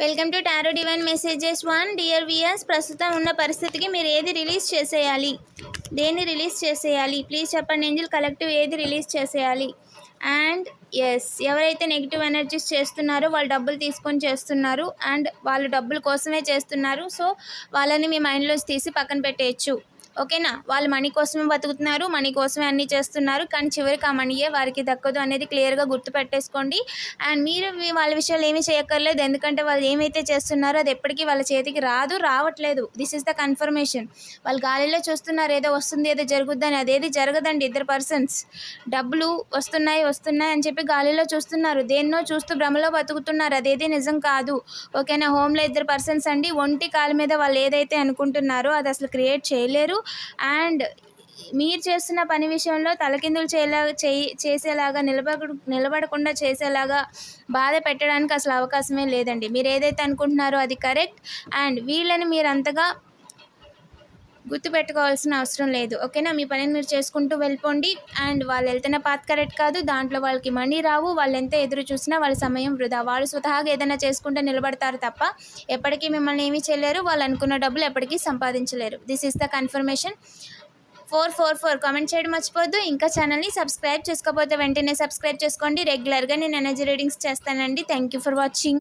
Welcome to tarot divine messages one. Dear viewers ప్రస్తుతం ఉన్న పరిస్థితికి మీరు ఏది రిలీజ్ చేసేయాలి? దేన్ని రిలీజ్ చేసేయాలి? ప్లీజ్ చెప్పండి ఏంజిల్ కలెక్టివ్ ఏది రిలీజ్ చేసేయాలి? అండ్ ఎస్ ఎవరైతే నెగిటివ్ ఎనర్జీస్ చేస్తున్నారో వాళ్ళు డబ్బులు తీసుకొని చేస్తున్నారు. అండ్ వాళ్ళు డబ్బుల కోసమే చేస్తున్నారు. సో వాళ్ళని మీ మైండ్లోంచి తీసి పక్కన పెట్టేయచ్చు. ఓకేనా? వాళ్ళు మనీ కోసమే బతుకుతున్నారు మనీ కోసమే అన్నీ చేస్తున్నారు కానీ చివరికి ఆ మనీయే వారికి దక్కదు అనేది క్లియర్గా గుర్తుపెట్టేసుకోండి అండ్ మీరు వాళ్ళ విషయాలు ఏమీ చేయక్కర్లేదు ఎందుకంటే వాళ్ళు ఏమైతే చేస్తున్నారో అది ఎప్పటికీ వాళ్ళ చేతికి రాదు రావట్లేదు. దిస్ ఇస్ ద కన్ఫర్మేషన్ వాళ్ళు గాలిలో చూస్తున్నారు ఏదో వస్తుంది ఏదో జరుగుద్దని అదేది జరగదండి ఇద్దరు పర్సన్స్ డబ్బులు వస్తున్నాయి వస్తున్నాయి అని చెప్పి గాలిలో చూస్తున్నారు. దేన్నో చూస్తూ భ్రమలో బతుకుతున్నారు అదేది నిజం కాదు. ఓకేనా? హోమ్లో ఇద్దరు పర్సన్స్ అండి ఒంటి కాలు మీద వాళ్ళు ఏదైతే అనుకుంటున్నారో అది అసలు క్రియేట్ చేయలేరు. అండ్ మీరు చేస్తున్న పని విషయంలో తలకిందులు చేయలా చేయి చేసేలాగా నిలబడ నిలబడకుండా చేసేలాగా బాధ పెట్టడానికి అసలు అవకాశమే లేదండి. మీరు ఏదైతే అనుకుంటున్నారో అది కరెక్ట్ అండ్ వీళ్ళని మీరు అంతగా గుర్తుపెట్టుకోవాల్సిన అవసరం లేదు. ఓకేనా? మీ పనిని మీరు చేసుకుంటూ వెళ్ళిపోండి. అండ్ వాళ్ళు వెళ్తున్న పాత్ కరెక్ట్ కాదు. దాంట్లో వాళ్ళకి మనీ రావు. వాళ్ళు ఎంత ఎదురు చూసినా వాళ్ళ సమయం వృధా. వాళ్ళు స్వతహాగా ఏదైనా చేసుకుంటే నిలబడతారు తప్ప ఎప్పటికీ మిమ్మల్ని ఏమీ చేయలేరు. వాళ్ళు అనుకున్న డబ్బులు ఎప్పటికీ సంపాదించలేరు. This is the confirmation four four four comment చేయడం మర్చిపోద్దు ఇంకా ఛానల్ని సబ్స్క్రైబ్ చేసుకోకపోతే వెంటనే సబ్స్క్రైబ్ చేసుకోండి. రెగ్యులర్గా నేను ఎనర్జీ రీడింగ్స్ చేస్తానండి. Thank you for watching